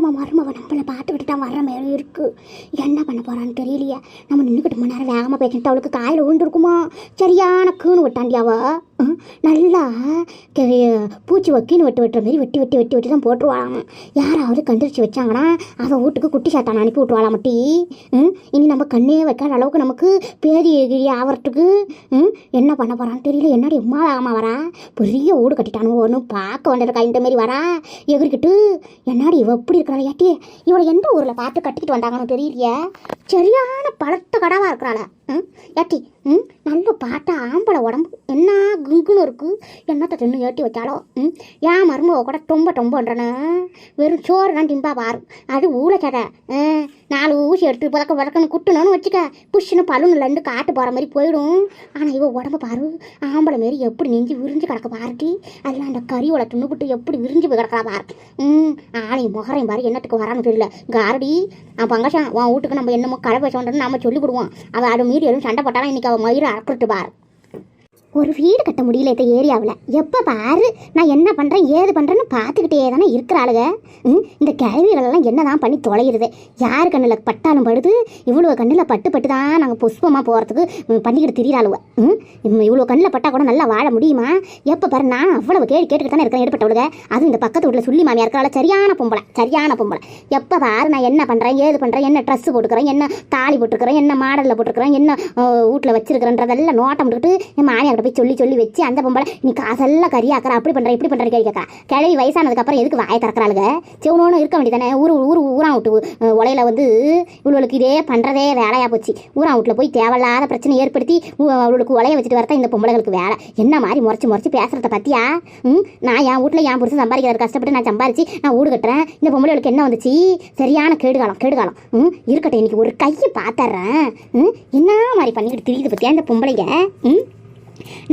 நம்ம மருமவ? நம்மளை பார்த்து தான் வர்ற மாதிரி இருக்கு. என்ன பண்ண போறான்னு தெரியலையே. நம்ம நின்றுக்கிட்டு மணி நேரம் வேகமாக பேசிட்டு அவளுக்கு காயில் விழுந்துருக்குமா? சரியான கீணு விட்டாண்டியாவா? நல்லா பூச்சி வக்கின்னு வெட்டு வெட்டுற மாதிரி வெட்டி வெட்டி வெட்டி வெட்டி தான் போட்டுருவாளாம். யாராவது கண்டுபிடிச்சி வச்சாங்கன்னா அவன் வீட்டுக்கு குட்டி சாத்தான் அனுப்பி விட்டுவாளாம் மட்டி. இனி நம்ம கண்ணே வைக்காத அளவுக்கு நமக்கு பேதி எகிரி ஆகிறதுக்கு ம், என்ன பண்ண போகிறான்னு தெரியல. என்னடி உமா ஆமா வரா? பெரிய ஓடு கட்டிட்டானு? ஒன்று பார்க்க வந்திருக்கா இந்த மாரி வரா? எகிரிக்கிட்டு என்னாடி இவ எப்படி இருக்கிறாள் ஏட்டி? இவளை எந்த ஊரில் பார்த்து கட்டிக்கிட்டு வந்தாங்கன்னு தெரியலையே? சரியான பழத்த கடவாக இருக்கிறாள். ம்? ஏட்டி ம்? நல்ல பாட்டா ஆம்பளை உடம்பு. என்ன குங்குன்னு இருக்கு? என்னத்த தின்னு ஏட்டி வச்சாலும் ம்? ஏன் மருமக கூட டொம்ப டொம்பன்றனே? வெறும் சோறு தான் திம்பா பாரு. அது ஊழச்சதை நாலு ஊசி எடுத்து பதக்க பதக்கன்னு குட்டணும்னு வச்சுக்க புஷ்ஷுன்னு பலூன்லேருந்து காட்டு போகிற மாதிரி போயிடும். ஆனால் இவ உடம்ப பாரு ஆம்பளை மாரி எப்படி நெஞ்சு விரிஞ்சு கிடக்க பாருட்டி அதெல்லாம் அந்த கறியோட துண்ணுபுட்டு எப்படி விரிஞ்சு போய் கிடக்கிறா பாரு. ம்? ஆளையும் முகரையும் பாரு என்னத்துக்கு வரான்னு தெரியல. காரடி அவன் பங்கஷன் உன் வீட்டுக்கு நம்ம என்னமோ கலை பேசணுன்னு நம்ம சொல்லிவிடுவோம் அவள் அது மீறி எதுவும் சண்டை போட்டாலும் இன்னைக்கு அவள் மயிரை அறக்கிட்டு பாரு. ஒரு வீடு கட்ட முடியல இந்த ஏரியாவில். எப்போ பாரு நான் என்ன பண்ணுறேன் ஏது பண்ணுறேன்னு பார்த்துக்கிட்டே தானே இருக்கிறாளுங்க ம், இந்த கிழவிகளெல்லாம் என்ன தான் பண்ணி தொலைகிறது யார் கண்ணில் பட்டாலும் படுது? இவ்வளோ கண்ணில் பட்டு பட்டு தான் நாங்கள் புஷ்பமாக போகிறதுக்கு பண்ணிக்கிட்டு திரியிறாளுவ இவ்வளோ கண்ணில் பட்டால் கூட நல்லா வாழ முடியுமா? எப்போ பாரு நான் அவ்வளவு கேள்வி கேட்டுக்கிட்டு தானே இருக்கேன் ஏற்பட்டவளுங்க அதுவும் இந்த பக்கத்து வீட்டில் சொல்லி மாமியா இருக்கிறாள் சரியான பொம்பளை சரியான பொம்பளை. எப்போ பாரு நான் என்ன பண்ணுறேன் ஏது பண்ணுறேன் என்ன ட்ரெஸ் போட்டுக்கிறேன் என்ன தாலி போட்டுக்கிறேன் என்ன மாடலில் போட்டுக்கிறேன் என்ன வீட்டில் வச்சிருக்கிறேன்றதெல்லாம் நோட்டம் விட்டுட்டு என் மாமியார்கிட்ட போய் சொல்லி சொல்லி வச்சு அந்த பொம்பளை நீ காசெல்லாம் கறியாக்கிற அப்படி பண்ணுற இப்படி பண்ணுற கேள்வி கேட்கறா. கிளவி வயசானதுக்கப்புறம் எதுக்கு வாயை திறக்கிறாளுங்க செவனோன்னு இருக்க வேண்டியதானே ஊர் ஊர் ஊரா விட்டு உலையில வந்து இவளுக்கு இதே பண்ணுறதே வேலையாக போச்சு. ஊரா வீட்டில் போய் தேவையில்லாத பிரச்சனை ஏற்படுத்தி உ- அவளுக்கு உலைய வச்சுட்டு வரதான் இந்த பொம்பளைகளுக்கு வேலை. என்ன மாதிரி முறைச்சி முறைச்சி பேசுறத பற்றியா ம்? நான் என் வீட்டில் என் புருஷன் சம்பாதிக்கிறாரு கஷ்டப்பட்டு நான் சம்பாரிச்சு நான் வீடு கட்டுறேன். இந்த பொம்பளைகளுக்கு என்ன வந்துச்சு? சரியான கேடுகாலம் கேடுகாலம். ம்? இருக்கட்டும் இன்னைக்கு ஒரு கையை பார்த்தர்றேன் ம்? என்ன மாதிரி பண்ணிக்கிட்டு தெரியுது பற்றியா இந்த பொம்பளைங்க? ம்?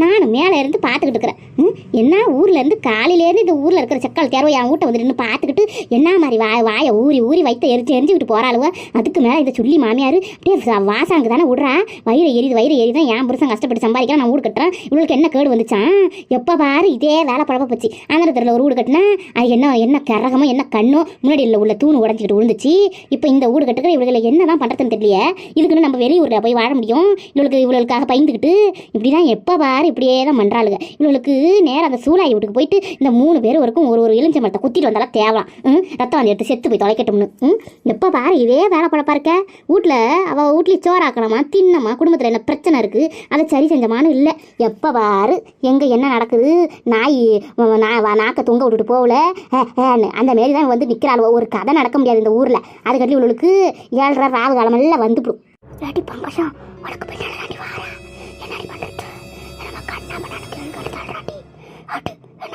நானும் மேலே இருந்து பார்த்துக்கிட்டு இருக்கிறேன். ம், என்ன ஊர்லேருந்து காலையிலேருந்து இந்த ஊரில் இருக்கிற செக்கால் தேர்வை என் வீட்டை வந்து நின்று பார்த்துக்கிட்டு என்ன மாதிரி வாய வாயை ஊறி ஊறி வைத்த எரிஞ்சு எரிஞ்சுக்கிட்டு போகிறாளுவ அதுக்கு மேலே இதை சொல்லி மாமியார் அப்படியே வாசாங்க தானே விட்றா? வயிறு எரியுது வயிறு எரியுது தான் என் புருஷன் கஷ்டப்பட்டு சம்பாதிக்கிறேன் நான் வீடு கட்டுறேன். இவளுக்கு என்ன கேடு வந்துச்சான் எப்போ பாரு இதே வேலை பழப்ப போச்சு. ஆந்திரத்தில் ஒரு வீடு கட்டினா அது என்ன என்ன கரகமோ என்ன கண்ணோ முன்னாடி உள்ள தூணு உடஞ்சிக்கிட்டு விழுந்துச்சு இப்போ இந்த வீடு கட்டுக்கிற இவளுகளை என்ன தான் பண்ணுறதுன்னு தெரியலையே இதுக்குன்னு நம்ம வெளியூரில் போய் வாழ முடியும்? இவளுக்கு இவளுக்காக பயந்துக்கிட்டு இப்படி தான் எப்போ பாரு இப்படியே தான் பண்ணுறாளுங்க இவளுக்கு நேராக அந்த சூளாய் வீட்டுக்கு போயிட்டு இந்த மூணு பேர் வரைக்கும் ஒரு ஒரு எலுமிச்சை மரத்தை குத்திட்டு வந்தாலும் தேவலாம். ம்? ரத்தம் வந்து எடுத்து செத்து போய் தொலைக்கட்டும்னு. ம்? எப்போ பாரு இதே வேலை பழப்பா இருக்க வீட்டில் அவள் வீட்லேயே சோறாக்கணுமா தின்னமா குடும்பத்தில் என்ன பிரச்சனை இருக்குது அதை சரி செஞ்சமான்னு இல்லை. எப்போ பாரு எங்கே என்ன நடக்குது? நாய் நா- நாக்கை தொங்க விட்டுட்டு போகல. ஹேன்னு. அந்த மாரி தான் வந்து நிற்கிறாள் ஒரு கதை நடக்க முடியாது இந்த ஊரில். அதுக்கட்டி இவளுக்கு ஏழரை ராகு காலமெல்லாம் வந்துவிடும் ஏடி பங்கசம் உனக்கு பின்னாடி வாரேன்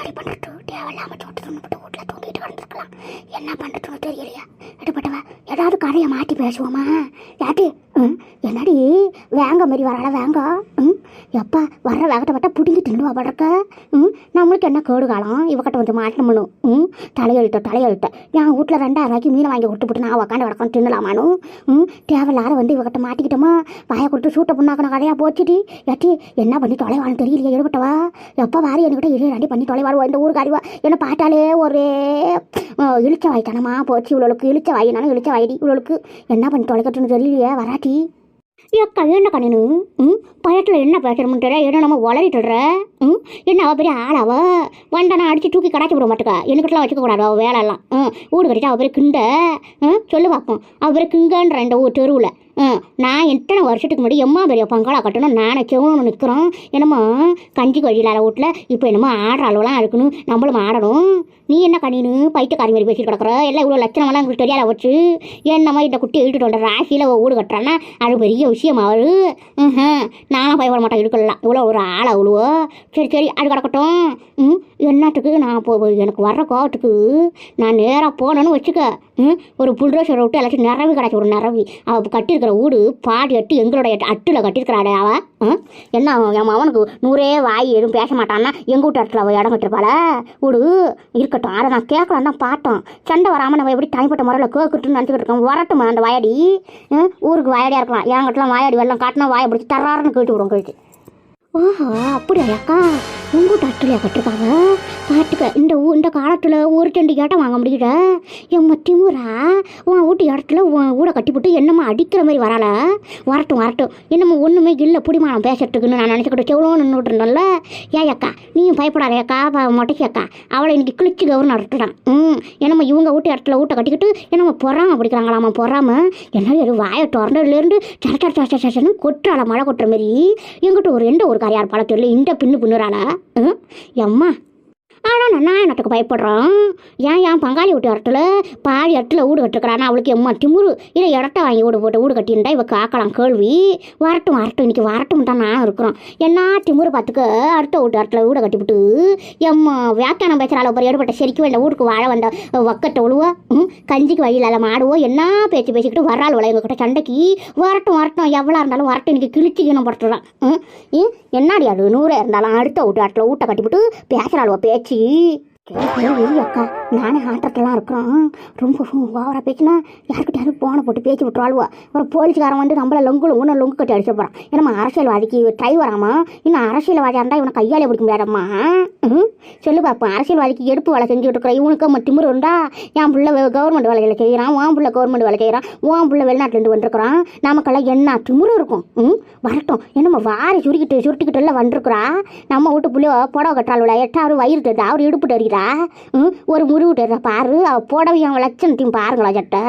அட்டு பண்ணிட்டு பண்ணுறது தேவையில்லாம சோட்டு துணுப்பட்டு வீட்டில் தூங்கிட்டு வந்துருக்கலாம். என்ன பண்ணுறதுன்னு தெரியலையா. எடுப்பட்டவ ஏதாவது கதையை மாற்றி பேசுவோமா? யாட்டி என்னடி? வேங்க மாதிரி வரால வேங்க? ம் எப்பா வர்ற வேகத்தை பார்த்தா பிடிங்கி தின்னுவா படக்க ம் நம்மளுக்கு என்ன கேடு காலம்? இவக்கிட்ட கொஞ்சம் மாட்டணும் ம் தலையெழுத்த தலையெழுத்த. என் வீட்டில் ரெண்டாயிரம் ரூபாய்க்கு மீனை வாங்கி கொடுத்துட்டு நான் உக்காந்து வடக்கம் தின்னலாமானு ம் தேவையில்லாத வந்து இவக்கிட்ட மாட்டிக்கிட்டோமா? வாயை கொடுத்து சூட்டை புண்ணாக்கின கதையாக போச்சுடி? எட்டி என்ன பண்ணி தொலைவான்னு தெரியலையே எடுபட்டவா எப்போ வாரி என்கிட்ட இரு ரெடி பண்ணி தொலைவாருவா இந்த ஊருக்கு அறிவா? என்ன பார்த்தாலே ஒரே இழுச்ச வாய்த்தனமா போச்சு இவ்வளோக்கு இழுச்ச வாயினாலும் இழுச்ச வாயிடி இவ்வளோக்கு என்ன பண்ணி தொலைக்கட்டுன்னு தெரியலையே? பாட்டி. ஏக்கா என்ன கண்ணனு ம்? பயத்தில் என்ன பேசணும்னு என்ன நம்ம உளறிட்டுடுற ம்? என்ன பெரிய ஆளாவ வண்டனா அடிச்சு தூக்கி கடாச்சி விட மாட்டேக்கா. எனக்கிட்டலாம் வச்சுக்கக்கூடாது அவள் வேலையெல்லாம். ம்? வீடு கட்டிட்டு அவள் பெரிய கிண்ட. ம்? சொல்லு பார்ப்போம் அவள் பெரிய கிங்கன்ற இந்த ஊர் தெருவில். நான் எத்தனை வருஷத்துக்கு முன்னாடி எம்மா பெரிய பங்களா கட்டணும் நானே செவனு நிற்கிறோம் என்னமோ கஞ்சி கழியிலாத வீட்டில் இப்போ என்னமோ ஆடுற அளவுலாம் இருக்கணும் நம்மளும் ஆடணும். நீ என்ன கண்ணினு பைத்தியக்காரி மாதிரி பேசிட்டு கிடக்குற? எல்லாம் இவ்வளோ லட்சணமெல்லாம் எங்களுக்கு தெரியாத வச்சு என்னம்மா இந்த குட்டி இழுட்டு வந்த ராசியில் வீடு கட்டுறான்னா அது பெரிய விஷயம் அவரு? ம் நானும் பயப்பட மாட்டேன் இருக்கலாம். இவ்வளோ ஒரு ஆளை அவ்வளோ சரி சரி அது கிடக்கட்டும். ம் என்னத்துக்கு நான் இப்போ எனக்கு வர்ற கோவத்துக்கு நான் நேராக போனேன்னு வச்சுக்க. ம் ஒரு புல்ரோஷரை விட்டு எல்லாத்தையும் நிறவி கிடச்சி ஒரு நிறவி அவள் கட்டியிருக்கிற வீடு பாடி எட்டு எங்களோட அட்டில் கட்டியிருக்கிறாடே அவ? என்ன என் அவனுக்கு நூறே வாய் எதுவும் பேச மாட்டான்னா எங்கள் வீட்டு இடத்துல அவள் இடம் கட்டிருப்பாள? வீடு இருக்கட்டும். அதை நான் கேட்கலாம் தான் பார்த்தோம். சண்டை வராமல் நம்ம எப்படி தனிப்பட்ட முறையில் கேட்கட்டுன்னு நினச்சிக்கிட்டு இருக்கோம். வரட்டும் அந்த வாயடி? ஊருக்கு வாயடியாக இருக்கலாம். என்கிட்டலாம் வாயாடி வெள்ளம் காட்டினா வாயை பிடிச்சி தர்றாருன்னு கேட்டு விடுவோம் கேட்டு. ஓஹோ அப்படியா அக்கா? உங்கள் வீட்டு கட்டிருக்காங்க பாட்டுக்க இந்த ஊ இந்த காலத்தில் ஒரு ரெண்டு இடம் வாங்க முடியல. எம்மா திமுறா உன் வீட்டு இடத்துல உன் ஊட கட்டி போட்டு என்னம்மா அடிக்கிற மாதிரி வரால வரட்டும் வரட்டும். என்னம்மா ஒன்றுமே இல்லை பிடிமானம் பேசுறதுக்குன்னு நான் நினச்சிக்கிட்டு செவ்வளோ நின்றுட்டு இருந்தோம்ல ஏன் அக்கா நீயும் பயப்படாத அக்கா மொட்டைக்கு அக்கா. அவளை இன்னைக்கு கிழிச்சு கவர்னர் நடத்துட்டான் ம் என்னம்மா இவங்க வீட்டு இடத்துல வீட்டை கட்டிக்கிட்டு என்னம்மா பொறாம பிடிக்கிறாங்களாம்மா பொறாம? என்ன ஒரு வாயை திறந்ததுலேருந்து சட சட சட சட கொட்டுறாள மழை கொட்டுற மாதிரி? எங்கிட்ட ஒரு எந்த ஒரு காரியார் பழம் இந்த பின்னு பின்னுறாளா? ம்? எம்மா ஆனால் நான் என்னத்துக்கு பயப்படுறோம்? ஏன் ஏன் பங்காளி வீட்டு இடத்துல பாதி இடத்துல வீடு கட்டுக்கிறானா அவளுக்கு எம்மா திமுரு. இல்லை இடத்த வாங்கி வீடு போட்டு வீடு கட்டியிருந்தா இவ காக்கலாம் கேள்வி. வரட்டும் வரட்டும் இன்னைக்கு வரட்டும் தான் நான் இருக்கிறோம். என்ன திமுரு பார்த்துக்க அடுத்த வீட்டு இடத்துல வீடு கட்டிவிட்டு எம்மா வியாக்கியானம் பேசுகிறாள் அப்புறம் எடுபட்ட செரிக்கு வேண்ட வீட்டுக்கு வாழ வந்த வக்கத்தை ஒழுவோ ம் கஞ்சிக்கு வழியில் மாடுவோ என்ன பேச்சு பேசிக்கிட்டு வர்றாள் உள்ள எங்ககிட்ட சண்டைக்கு. வரட்டும் வரட்டும் எவ்வளோ இருந்தாலும் வரட்டும் இன்னைக்கு கிழிச்சு ஈனம் படுத்துறான் ம் என்னடி அது? நூறே இருந்தாலும் அடுத்த வீட்டு இடத்துல வீட்டை கட்டிவிட்டு பேசுகிறாளுவ பேச்சு. சரி, சரி, அக்கா நானே ஆட்டத்தெல்லாம் இருக்கிறோம். ரொம்ப ஓவரா பேச்சுனா யாருக்கிட்ட யாரும் போனை போட்டு பேச்சு விட்டுருவாளுவா. ஒரு போலீஸ்காரன் வந்து நம்மள லொங்குல ஒன்று லொங்கு கட்டி அடிச்சு போகிறான் ஏன்னா அரசியல்வாதிக்கு டிரைவராமா இன்னும் அரசியல்வாதியாக இருந்தால் இவனை கையாலே பிடிக்க முடியாதம்மா? ம்? சொல்லு பாப்பா அரசியல்வாதிக்கு எடுப்பு வேலை செஞ்சுட்டு இருக்கிற இவனுக்கு நம்ம திமிரு இருந்தா என் பிள்ளை கவர்மெண்ட் வேலைகளை செய்கிறான் உன் பிள்ளை கவர்மெண்ட் வேலை செய்கிறான் உன் பிள்ளை வெளிநாட்டிலேருந்து வந்திருக்கிறான். நமக்கெல்லாம் என்ன திமிரு இருக்கும்? ம்? வரட்டும். என்னம்மா வாரி சுருக்கிட்டு சுருட்டிக்கிட்டு எல்லாம் வந்திருக்கிறா? நம்ம வீட்டு புள்ளையோ புடவை கட்டுறாள் எட்டாறு வயிறு தெரியுது? அவர் இடுப்பு தெரியுதா ம் ஒரு முருகு பாரு. அவள் புடவை அவன் லட்சணத்தையும் பாருங்களா சட்டை.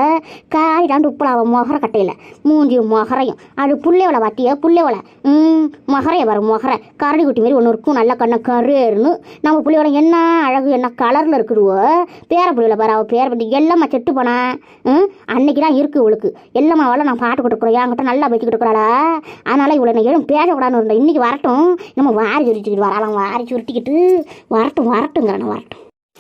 காயிடாண்டு உப்புல அவள் முகர கட்டையில். மூஞ்சியும் முகரையும். அது புள்ளைவளை வாட்டிய புள்ளைவளை ம் மொகரையை பாரு முகரை. கரடி குட்டி மாதிரி ஒன்று இருக்கும். நல்ல கண்ணை கருன்னு. நம்ம புள்ளையோட என்ன அழகு என்ன கலரில் இருக்குதுவோ? பேர புள்ளையில பாரு அவள் பேர பற்றி எல்லாம்மா செட்டு போனா? ம் அன்னைக்கு தான் இருக்குது இவளுக்கு. எல்லாம்மா அவளை நான் பாட்டு கொடுக்குறோம் என்கிட்ட நல்லா பேசிக்கிட்டு இருக்கிறாளா? அதனால் இவளை நான் எதுவும் பேசக்கூடாதுன்னு இருந்தேன். இன்றைக்கி வரட்டும். நம்ம வாரி சுருட்டிக்கிட்டு வரலாம். வாரி சுருட்டிக்கிட்டு வரட்டும் வரட்டுங்கிறேன் வரட்டும்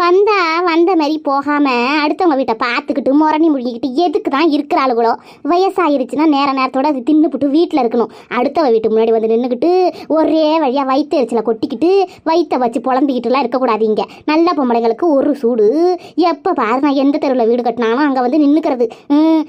வந்தா வந்த மாதிரி போகாம அடுத்தவங்க வீட்டை பார்த்துக்கிட்டு முரணி முழுகிக்கிட்டு எதுக்கு தான் இருக்கிறாளுகளோ வயசாயிருச்சுன்னா நேர நேரத்தோட அது தின்னுபிட்டு வீட்டில் இருக்கணும். அடுத்தவ வீட்டு முன்னாடி வந்து நின்றுக்கிட்டு ஒரே வழியாக வயிற்று எரிச்சலை கொட்டிக்கிட்டு வயிற்றை வச்சு புலம்பிக்கிட்டுலாம் இருக்கக்கூடாது இங்கே நல்ல பொம்பளைங்களுக்கு ஒரு சூடு. எப்போ பாரு நான் எந்த தெருவில் வீடு கட்டினாலும் அங்கே வந்து நின்றுக்கிறது ம்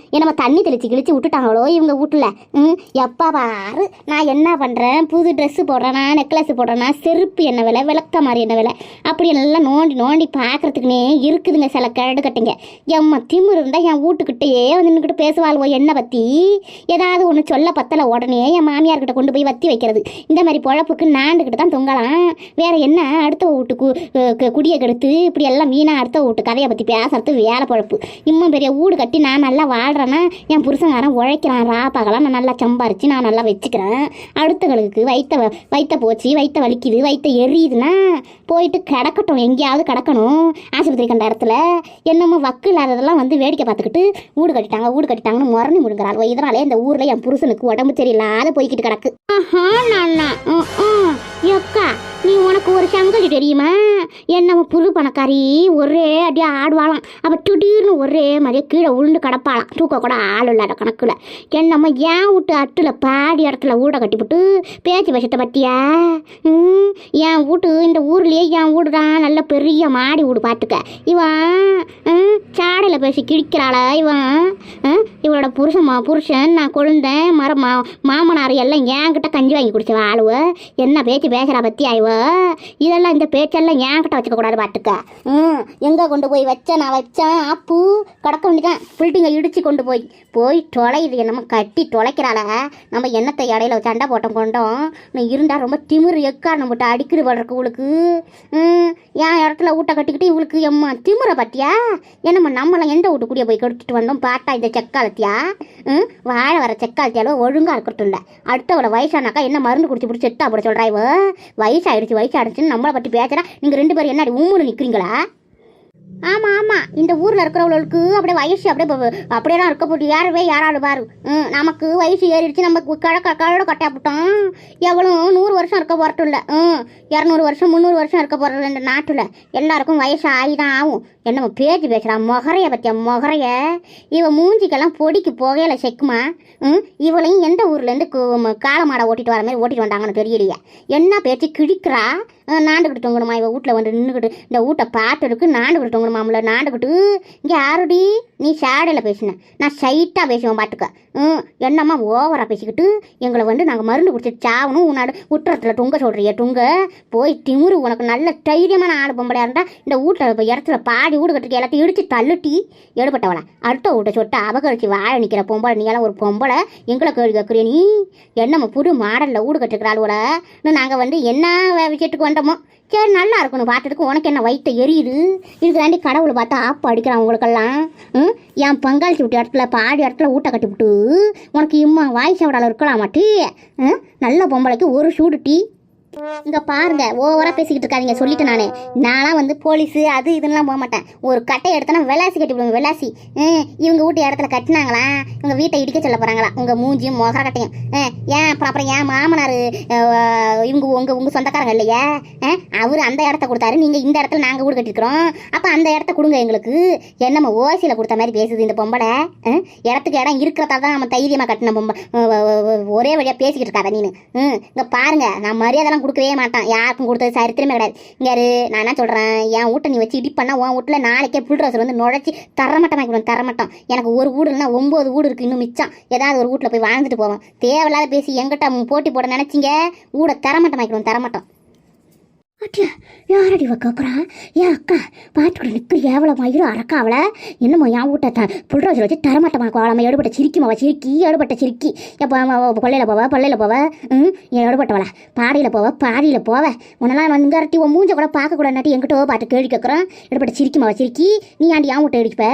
தண்ணி தெளிச்சு கிழிச்சு விட்டுட்டாங்களோ இவங்க வீட்டில்? ம் எப்போ பாரு நான் என்ன பண்ணுறேன் புது ட்ரெஸ்ஸு போடுறேன்னா நெக்லஸ் போடுறேன்னா செருப்பு என்ன விலை விளக்க மாதிரி என்ன விலை? அப்படி எல்லாம் நோண்டி நோண்டி பார்க்குறதுக்குனே இருக்குதுங்க சில கிழடு கட்டுங்க. எம்மா திமிரு இருந்தால் என் வீட்டுக்கிட்டேயே வந்து நின்றுக்கிட்டு பேசுவாள்வோ என்னை பற்றி ஏதாவது ஒன்று சொல்ல பத்தலை உடனே என் மாமியார்கிட்ட கொண்டு போய் வத்தி வைக்கிறது. இந்த மாதிரி பொழப்புக்கு நாண்டுக்கிட்டு தான் தொங்கலாம். வேறு என்ன? அடுத்த வீட்டுக்கு குடியை கெடுத்து இப்படி எல்லாம் வீணாக அடுத்த வீட்டு கதையை பற்றி பேசுறது வேலை பொழப்பு. இன்னும் பெரிய வீடு கட்டி நான் நல்லா வாழ்கிறேன்னா என் புருஷங்காரன் உழைக்கிறான் ராப்பாகலாம் நான் நல்லா சம்பாரித்து நான் நல்லா வச்சுக்கிறேன். அடுத்தவங்களுக்கு வைத்த வ- வைத்த போச்சு வைத்த வலிக்குது வைத்த எரியுதுன்னா போயிட்டு கிடக்கட்டும். எங்கேயாவது கிடக்கணும். ஆஸ்பத்திரி கண்ட இடத்துல என்னமோ வக்கு இல்லாததெல்லாம் வந்து வேடிக்கை பார்த்துக்கிட்டு வீடு கட்டிட்டாங்க வீடு கட்டிட்டாங்கன்னு முரணி முடுங்கிறாள். இதனாலே இந்த ஊரில் என் புருஷனுக்கு உடம்பு சரியில்லாத போய்கிட்டு கிடக்கு. ஆஹா நானா? ம், நீ உனக்கு ஒரு சங்கதி தெரியுமா? என்னமோ புது பணக்காரி ஒரே அடியாக ஆடுவாளாம். அப்போ திடீர்னு ஒரே மாதிரியே கீழே உளுண்டு கிடப்பாளாம். தூக்க கூட ஆள் இல்லாத கணக்கில். என்னம்மா ஏன் விட்டு அட்டில் பாடி இடத்துல ஊட கட்டிவிட்டு பேச்சு பேசத்தை பற்றியா ம் என் வீட்டு இந்த ஊர்லேயே என் வீடு தான் நல்ல பெரிய வீடு பார்த்துக்க. இவன் சாடையில் பேசி கிழிக்கிறாளா இவன் இவளோட புருஷன் மா- புருஷன் நான் கொழுந்தேன் மர மா மாமனார் எல்லாம் என்கிட்ட கஞ்சி வாங்கி குடிச்சவன் ஆளுவ. என்ன பேச்சு பேசுகிறா பற்றி ஆய்வ இதெல்லாம் இந்த பேச்செல்லாம் என்கிட்ட வச்சுக்கக்கூடாது பார்த்துக்க ம் எங்கே கொண்டு போய் வச்சேன் நான் வச்சேன் அப்பு கடக்க வேண்டியதான் பில்டிங்கை இடித்து கொண்டு போய் போய் தொலைது என்னமோ கட்டி தொலைக்கிறாள. நம்ம என்னத்தை இடையில சண்டை போட்டோம் கொண்டோம்? நீ இருந்தால் ரொம்ப திமிரு எக்கா நம்மகிட்ட அடிக்கிற படுறக்கு உங்களுக்கு என் இடத்துல ஊட்ட கட்டிக்கிட்டு இவளுக்கு எம்மா திமிர பத்தியா? என்னம்மா நம்மளாம் எந்த வீட்டு கூடிய போய் கடிச்சிட்டு வந்தோம்? பார்த்தா இந்த செக்காலத்தியா? ம்? வாழை வர செக்காலத்தியாலோ ஒழுங்காக இருக்கட்டும் இல்லை. அடுத்தவளை வயசானாக்கா என்ன மருந்து குடிச்சு பிடிச்சி செத்தா போட சொல்கிறா இவ? வயசாயிடுச்சு வயசாயிடுச்சுன்னு நம்மளை பற்றி பேசுகிறா நீங்கள் ரெண்டு பேரும் என்னடி உம்முன்னு நிற்கிறீங்களா ஆமாம் ஆமாம் இந்த ஊரில் இருக்கிறவங்களுக்கு அப்படியே வயசு அப்படியே அப்படியே தான் இருக்க போட்டு யாரவே யாராலும் பாரு. நமக்கு வயசு ஏறிடுச்சு. நம்ம கழக்க கழட கட்டாப்பிட்டோம் எவ்வளோ நூறு வருஷம் இருக்க போகிறட்டும் இல்லை ம் இரநூறு வருஷம் முந்நூறு வருஷம் இருக்க போகிறது இந்த நாட்டில். எல்லாருக்கும் வயசு ஆகி தான் ஆகும். என்னமோ பேச்சு பேசுகிறா மொகரைய பற்றிய மொகரைய? இவ மூஞ்சிக்கெல்லாம் பொடிக்கு புகையில செக்குமா? ம் இவளையும் எந்த ஊர்லேருந்து காளை மாடை ஓட்டிட்டு வர மாதிரி ஓட்டிட்டு வந்தாங்கன்னு தெரியலையே. என்ன பேச்சு கிழிக்கிறா? நாண்டுக்கிட்டு தொங்கணுமா? இவ வீட்டில் வந்து நின்றுக்கிட்டு இந்த வீட்டை பார்த்துருக்கு நாண்டுக்கிட்டு தொங்கணுமாம்ல நாண்டுக்கிட்டு இங்கே யாருடி? நீ சேடையில் பேசின. நான் சைட்டாக பேசுவேன் பாட்டுக்க. ம் என்னம்மா ஓவராக பேசிக்கிட்டு எங்களை வந்து நாங்கள் மருந்து குடிச்சிட்டு சாவணும் உன்னாடு உற்றத்தில் துங்க சொல்கிறிய துங்க. போய் திமுரு உனக்கு நல்ல தைரியமான ஆடு பொம்பளையாக இருந்தால் இந்த வீட்டில் இப்போ இடத்துல பாடி வீடு கட்டுக்கு எல்லாத்தையும் இடிச்சு தள்ளுட்டி எடுபட்டவளா. அடுத்த வீட்டை சொட்டு அபகரிச்சு வாழ நிற்கிற பொம்பளை நீ எல்லாம் ஒரு பொம்பளை எங்களை கேள்வி கேட்குறிய நீ? என்னம்மா புது மாடலில் வீடு கட்டுக்கிறாள் கூட நாங்கள் வந்து என்ன விஷயத்துக்கு வந்தோமோ? சரி நல்லா இருக்கணும் பார்த்துட்டுக்கு உனக்கு என்ன வயிற்று எரியுது? இதுக்கு தாண்டி கடவுளை பார்த்தா ஆப்பு அடிக்கிறான் உங்களுக்கெல்லாம். ம்? என் பங்காளி விட்டு இடத்துல பாடி இடத்துல ஊட்ட கட்டி விட்டு உனக்கு இம்மா வாய் சவடால இருக்கலாம் மாட்டி ம்? நல்ல பொம்பளைக்கு ஒரு சூடு டீ. இங்க பாருங்க ஓவரா பேசிக்கிட்டு இருக்காதீங்க. சொல்லிட்டு நானு. நான்லாம் வந்து போலீஸ் அது இதுலாம் போக மாட்டேன். ஒரு கட்டை எடுத்தனா விளாசி கட்டி விடுவேன் விளாசி இவங்க வீட்டு இடத்துல கட்டினாங்களா? இவங்க வீட்டை இடிக்க சொல்ல போறாங்களா? உங்க மூஞ்சியும் முகர கட்டையும். ஏன் அப்புறம் அப்புறம் ஏன் மாமனார் இவங்க உங்க உங்க சொந்தக்காரங்க இல்லையா? அவர் அந்த இடத்த கொடுத்தாரு நீங்க இந்த இடத்துல நாங்க வீடு கட்டிருக்கிறோம் அப்ப அந்த இடத்த கொடுங்க எங்களுக்கு. என்னம்மா ஓசியில கொடுத்த மாதிரி பேசுது இந்த பொம்பளை. ம், இடத்துக்கு இடம் இருக்கிறதால தான் நம்ம தைரியமா கட்டின பொம்பை ஒரே வழியா பேசிக்கிட்டு இருக்காத நீனு. இங்க பாருங்க நான் மரியாதைலாம் கொடுக்கவே மாட்டான். யாருக்கும் கொடுத்தது சரித்திரமே கிடையாது. இங்கே நான் என்ன சொல்கிறேன் என் வீட்டை நீ வச்சு இடி உன் வீட்டில் நாளைக்கே புல் வந்து நுழைச்சி தரமட்டமாக்கி தரமட்டம். எனக்கு ஒரு வீடு இல்லைன்னா வீடு இருக்குது இன்னும் மிச்சம். ஏதாவது ஒரு வீட்டில் போய் வாழ்ந்துட்டு போவேன். தேவையில்லாத பேசி எங்கிட்ட போட்டி போட நினச்சிங்க? வீட தரமட்டமாக்கிடுவோம் தரமட்டம். அட்டியா யாரடி வைக்க கேட்குறா ஏன் அக்கா பார்த்துக்கிட்டு நிற்கிற எவ்வளோ மயிரும் அறக்கா அவளை. என்னமோ என் வீட்டை த புல்ரோஜில் வச்சு தரமாட்டமா அவளை. எடுபட்ட சிரிக்குமாவா சிரிக்கி எடுபட்ட சிரிக்கி. எப்போ கொள்ளையில் போவ கொள்ளையில் போவ? ம்? என் எடுபட்டவளா? பாடியில் போவ பாடியில் போவ? உன்னெல்லாம் வந்து இங்கே உன் மூஞ்ச கூட பார்க்கக்கூடாது எங்கிட்ட பாட்டு கேள்வி கேட்குறேன் எடுபட்ட சிரிக்குமாவா சிரிக்கி. நீ ஆண்டி என் வீட்டை அடிப்ப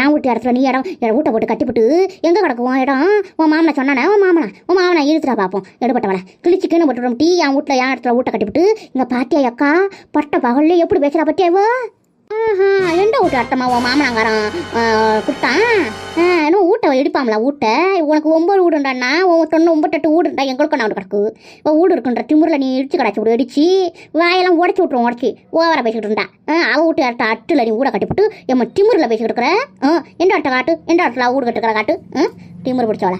என் வீட்டு இடத்துல நீ இடம் என் வீட்டை போட்டு கட்டிவிட்டு எங்கே கிடக்கும் இடம்? உன் மாமனை சொன்னானே? உன் மாமனா? உன் மாமனை இழுத்துடா பார்ப்போம் எடுபட்டவளை. கிழிச்சு கீழே போட்டுடும் டீ என் வீட்டில் என் இடத்துல வீட்டை கட்டிவிட்டு இங்கே பாட்டியா அக்கா பட்ட பகல்ல எப்படி பேசுறா பத்தியா ஆஹா எந்த வீட்டு அட்டமா உன் மாமனாங்காரன்? கொடுத்தான் இன்னும் ஊட்ட இடிப்பாம்ல ஊட்ட. உனக்கு ஒம்பது வீடுண்டாண்ணா உன் தொண்ணு ஒம்பட்டெட்டு வீடுண்டா எங்களுக்கு நான் கிடக்கு? உன் வீடு இருக்குன்ற திமுறில் நீ இடிச்சு கிடச்சி விடு இடிச்சு வாயெல்லாம் உடச்சி விட்ருவோம் உடச்சி. ஓவரா பேசிக்கிட்டு இருந்தா. ஆ, வீட்டு அட்ட அட்டில் நீ ஊட கட்டிவிட்டு எம்ம திமுறில் பேசிக்கிட்டு இருக்கிற? ஆ, எந்த இடத்த காட்டு? எந்த இடத்துல வீடு கட்டுக்கிற காட்டு? ஆ, திமிரு பிடிச்சவள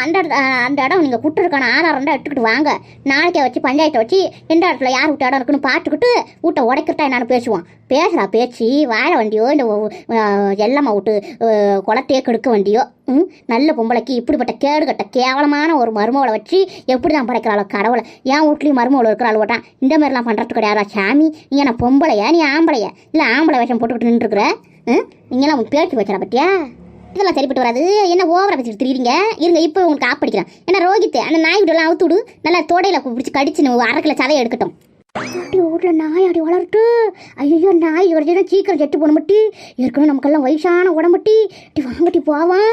அந்த இடத்த- அந்த இடம் நீங்கள் குட்டுருக்கான ஆதாரம் தான் எடுத்துக்கிட்டு வாங்க. நாளைக்கே வச்சு பஞ்சாயத்தை வச்சு எந்த இடத்துல யார் விட்ட இடம் இருக்குன்னு பார்த்துக்கிட்டு வீட்டை உடைக்கிறதா என்னன்னு பேசுவோம். பேசுகிறா பேச்சு வாழ வண்டியோ இந்த எல்லாமா விட்டு குளத்தையே கெடுக்க வண்டியோ ம் நல்ல பொம்பளைக்கு இப்படிப்பட்ட கேடு கட்ட கேவலமான ஒரு மருமவளை வச்சு எப்படி தான் படைக்கிறாளோ கடவுளை. ஏன் வீட்லேயும் மருமவளை இருக்கிறாள் ஓட்டான் இந்த மாதிரிலாம் பண்ணுறதுக்கு கிடையாதா சாமி? நீ என்ன பொம்பளையா நீ ஆம்பளையா? இல்லை ஆம்பளை வேஷம் போட்டுக்கிட்டு நின்றுருக்குற? ம் நீங்களாம் உன் பேச்சு வச்சுற பத்தியா? இதெல்லாம் சரிப்பட்டு வராது. என்ன ஓவரா பேசிட்டு திரியுறீங்க? இருங்க இப்போ உங்களுக்கு ஆப்படிக்கிறேன் ஏன்னா ரோஹித் அந்த நாய் விடலாம் அவுத்து விடு நல்லா தோடையில் பிடிச்சி கடிச்சு அரை கிலோ சதையை எடுக்கட்டும். அப்படி ஊரில் நாய் அப்படி வளர்த்து ஐயோ நாய் ஒரு சீக்கிரம் செட்டு போன மட்டி? ஏற்கனவே நமக்கெல்லாம் வயசான உடம்பட்டி. இப்படி வாங்கட்டி போவான்.